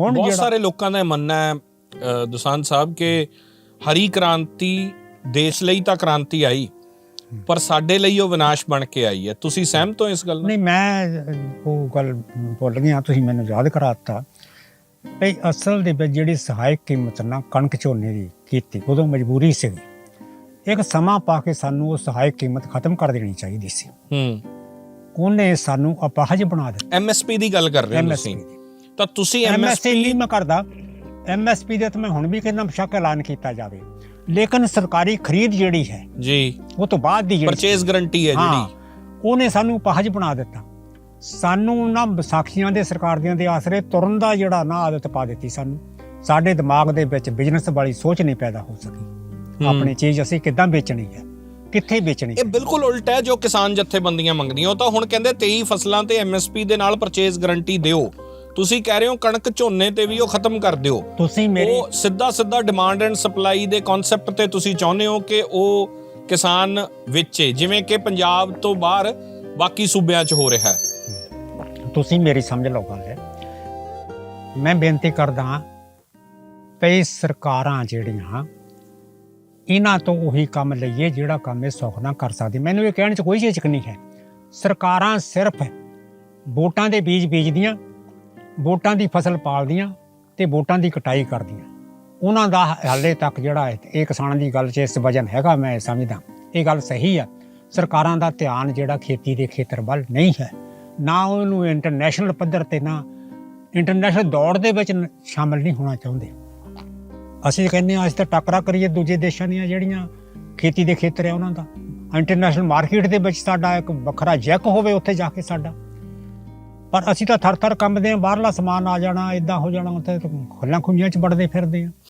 ਹੁਣ ਬਹੁਤ ਸਾਰੇ ਲੋਕਾਂ ਦਾ ਇਹ ਮੰਨਣਾ ਹੈ ਦੁਸਾਂਝ ਸਾਹਿਬ ਕਿ ਹਰੀ ਕ੍ਰਾਂਤੀ ਦੇਸ਼ ਲਈ ਤਾਂ ਕ੍ਰਾਂਤੀ ਆਈ ਪਰ ਸਾਡੇ ਲਈ ਉਹ ਵਿਨਾਸ਼ ਬਣ ਕੇ ਆਈ ਹੈ। ਤੁਸੀਂ ਸਹਿਮਤ ਹੋ ਇਸ ਗੱਲ ਨਾਲ? ਨਹੀਂ ਮੈਂ ਉਹ ਗੱਲ ਭੁੱਲ ਗਿਆ ਤੁਸੀਂ ਮੈਨੂੰ ਯਾਦ ਕਰਾਤਾ। ਭਈ ਅਸਲ ਦੇ ਵਿੱਚ ਜਿਹੜੀ ਸਹਾਇਕ ਕੀਮਤ ਨਾ ਕਣਕ ਝੋਨੇ ਦੀ ਕੀਤੀ ਉਦੋਂ ਮਜਬੂਰੀ ਸੀਗੀ ਇੱਕ ਸਮਾਂ ਪਾ ਕੇ ਸਾਨੂੰ ਉਹ ਸਹਾਇਕ ਕੀਮਤ ਖਤਮ ਕਰ ਦੇਣੀ ਚਾਹੀਦੀ ਸੀ। ਹੂੰ। ਉਹਨੇ ਸਾਨੂੰ ਅਪਾਹਜ ਬਣਾ ਦਿੱਤਾ। ਐਮਐਸਪੀ ਦੀ ਗੱਲ ਕਰ ਰਹੇ ਹੋ ਤੁਸੀਂ। ਤਾਂ ਤੁਸੀਂ ਐਮਐਸਪੀ ਨਹੀਂ ਮੈਂ ਕਰਦਾ। ਐਮਐਸਪੀ ਦੇ ਤਾਂ ਮੈਂ ਹੁਣ ਵੀ ਕਹਿੰਦਾ ਬੇਸ਼ੱਕ ਐਲਾਨ ਕੀਤਾ ਜਾਵੇ। ਲੇਕਿਨ ਸਰਕਾਰੀ ਖਰੀਦ ਜਿਹੜੀ ਹੈ ਜੀ। ਉਹ ਤੋਂ ਬਾਅਦ ਦੀ ਜਿਹੜੀ ਪਰਚੇਸ ਗਰੰਟੀ ਹੈ ਜਿਹੜੀ। ਉਹਨੇ ਸਾਨੂੰ ਪਹਜ ਬਣਾ ਦਿੱਤਾ। ਸਾਨੂੰ ਨਾ ਵਿਸਾਖੀਆਂ ਦੇ ਸਰਕਾਰ ਦੀਆਂ ਦੇ ਆਸਰੇ ਤੁਰਨ ਦਾ ਜਿਹੜਾ ਨਾ ਆਦਤ ਪਾ ਦਿੱਤੀ ਸਾਨੂੰ। ਸਾਡੇ ਦਿਮਾਗ ਦੇ ਵਿੱਚ ਬਿਜ਼ਨਸ ਵਾਲੀ ਸੋਚ ਨਹੀਂ ਪੈਦਾ ਹੋ ਸਕੀ। ਆਪਣੀ ਚੀਜ਼ ਅਸੀਂ ਕਿੱਦਾਂ ਵੇਚਣੀ ਹੈ? ਕਿੱਥੇ ਵੇਚਣੀ ਇਹ ਬਿਲਕੁਲ ਉਲਟ ਹੈ ਜੋ ਕਿਸਾਨ ਜਥੇਬੰਦੀਆਂ ਮੰਗਦੀਆਂ। ਉਹ ਤਾਂ ਹੁਣ ਕਹਿੰਦੇ 23 ਫਸਲਾਂ ਤੇ ਐਮਐਸਪੀ ਦੇ ਨਾਲ ਪਰਚੇਸ ਗਰੰਟੀ ਦਿਓ। ਤੁਸੀਂ ਕਹਿ ਰਹੇ ਹੋ ਕਣਕ ਝੋਨੇ ਤੇ ਵੀ ਉਹ ਖਤਮ ਕਰ ਦਿਓ। ਤੁਸੀਂ ਮੇਰੀ ਉਹ ਸਿੱਧਾ ਸਿੱਧਾ ਡਿਮਾਂਡ ਐਂਡ ਸਪਲਾਈ ਦੇ ਕਨਸੈਪਟ ਤੇ ਤੁਸੀਂ ਚਾਹੁੰਦੇ ਹੋ ਕਿ ਉਹ ਕਿਸਾਨ ਵੇਚੇ ਜਿਵੇਂ ਕਿ ਪੰਜਾਬ ਤੋਂ ਬਾਹਰ ਬਾਕੀ ਸੂਬਿਆਂ 'ਚ ਹੋ ਰਿਹਾ ਹੈ। ਤੁਸੀਂ ਮੇਰੀ ਸਮਝ ਲਓ ਗੱਲ। ਮੈਂ ਬੇਨਤੀ ਕਰਦਾ ਪਈ ਸਰਕਾਰਾਂ ਜਿਹੜੀਆਂ ਇਹਨਾਂ ਤੋਂ ਉਹੀ ਕੰਮ ਲਈਏ ਜਿਹੜਾ ਕੰਮ ਇਹ ਸੁੱਖ ਨਾਲ ਕਰ ਸਕਦੀ। ਮੈਨੂੰ ਇਹ ਕਹਿਣ 'ਚ ਕੋਈ ਝਿਜਕ ਨਹੀਂ ਹੈ। ਸਰਕਾਰਾਂ ਸਿਰਫ ਵੋਟਾਂ ਦੇ ਬੀਜ ਬੀਜਦੀਆਂ ਵੋਟਾਂ ਦੀ ਫਸਲ ਪਾਲਦੀਆਂ ਤੇ ਵੋਟਾਂ ਦੀ ਕਟਾਈ ਕਰਦੀਆਂ। ਉਹਨਾਂ ਦਾ ਹਾਲੇ ਤੱਕ ਜਿਹੜਾ ਹੈ, ਇਹ ਕਿਸਾਨਾਂ ਦੀ ਗੱਲ 'ਚ ਇਸ ਵਜਨ ਹੈਗਾ ਮੈਂ ਸਮਝਦਾ। ਇਹ ਗੱਲ ਸਹੀ ਆ। ਸਰਕਾਰਾਂ ਦਾ ਧਿਆਨ ਜਿਹੜਾ ਖੇਤੀ ਦੇ ਖੇਤਰ ਵੱਲ ਨਹੀਂ ਹੈ। ਨਾ ਉਹਨੂੰ ਇੰਟਰਨੈਸ਼ਨਲ ਪੱਧਰ ਤੇ ਨਾ ਇੰਟਰਨੈਸ਼ਨਲ ਦੌੜ ਦੇ ਵਿੱਚ ਨ- ਸ਼ਾਮਲ ਨਹੀਂ ਹੋਣਾ ਚਾਹੁੰਦੇ। ਅਸੀਂ ਕਹਿੰਦੇ ਹਾਂ ਅਸੀਂ ਤਾਂ ਟੱਕਰਾ ਕਰੀਏ ਦੂਜੇ ਦੇਸ਼ਾਂ ਦੀਆਂ ਜਿਹੜੀਆਂ ਖੇਤੀ ਦੇ ਖੇਤਰ ਹੈ ਉਹਨਾਂ ਦਾ। ਇੰਟਰਨੈਸ਼ਨਲ ਮਾਰਕੀਟ ਦੇ ਵਿੱਚ ਸਾਡਾ ਇੱਕ ਵੱਖਰਾ ਜੈਕ ਹੋਵੇ ਉੱਥੇ ਜਾ ਕੇ ਸਾਡਾ। ਪਰ ਅਸੀਂ ਤਾਂ ਥਰ ਥਰ ਕੰਬਦੇ ਹਾਂ, ਬਾਹਰਲਾ ਸਮਾਨ ਆ ਜਾਣਾ ਇਦਾਂ ਹੋ ਜਾਣਾ, ਉੱਥੇ ਖੁੱਲਾਂ ਖੁੰਝੀਆਂ ਚ ਵੜਦੇ ਫਿਰਦੇ ਹਾਂ।